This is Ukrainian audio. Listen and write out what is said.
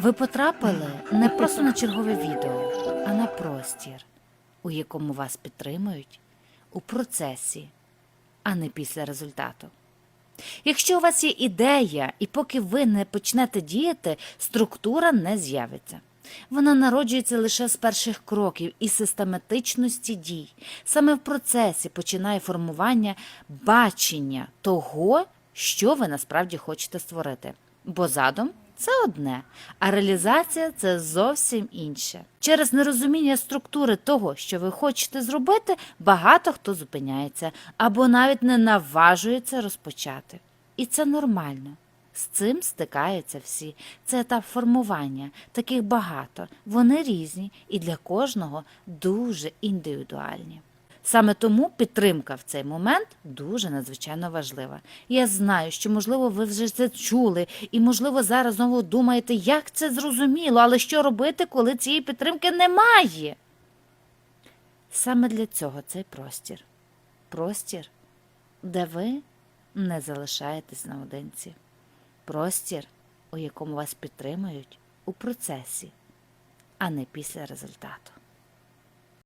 Ви потрапили не просто на чергове відео, а на простір, у якому вас підтримують у процесі, а не після результату. Якщо у вас є ідея, і поки ви не почнете діяти, структура не з'явиться. Вона народжується лише з перших кроків і систематичності дій. Саме в процесі починає формування бачення того, що ви насправді хочете створити. Бо задум це одне, а реалізація це зовсім інше. Через нерозуміння структури того, що ви хочете зробити, багато хто зупиняється або навіть не наважується розпочати. І це нормально. З цим стикаються всі. Це етап формування. Таких багато. Вони різні і для кожного дуже індивідуальні. Саме тому підтримка в цей момент дуже надзвичайно важлива. Я знаю, що, можливо, ви вже це чули, і, можливо, зараз знову думаєте, як це зрозуміло, але що робити, коли цієї підтримки немає? Саме для цього цей простір. Простір, де ви не залишаєтесь наодинці. Простір, у якому вас підтримують у процесі, а не після результату.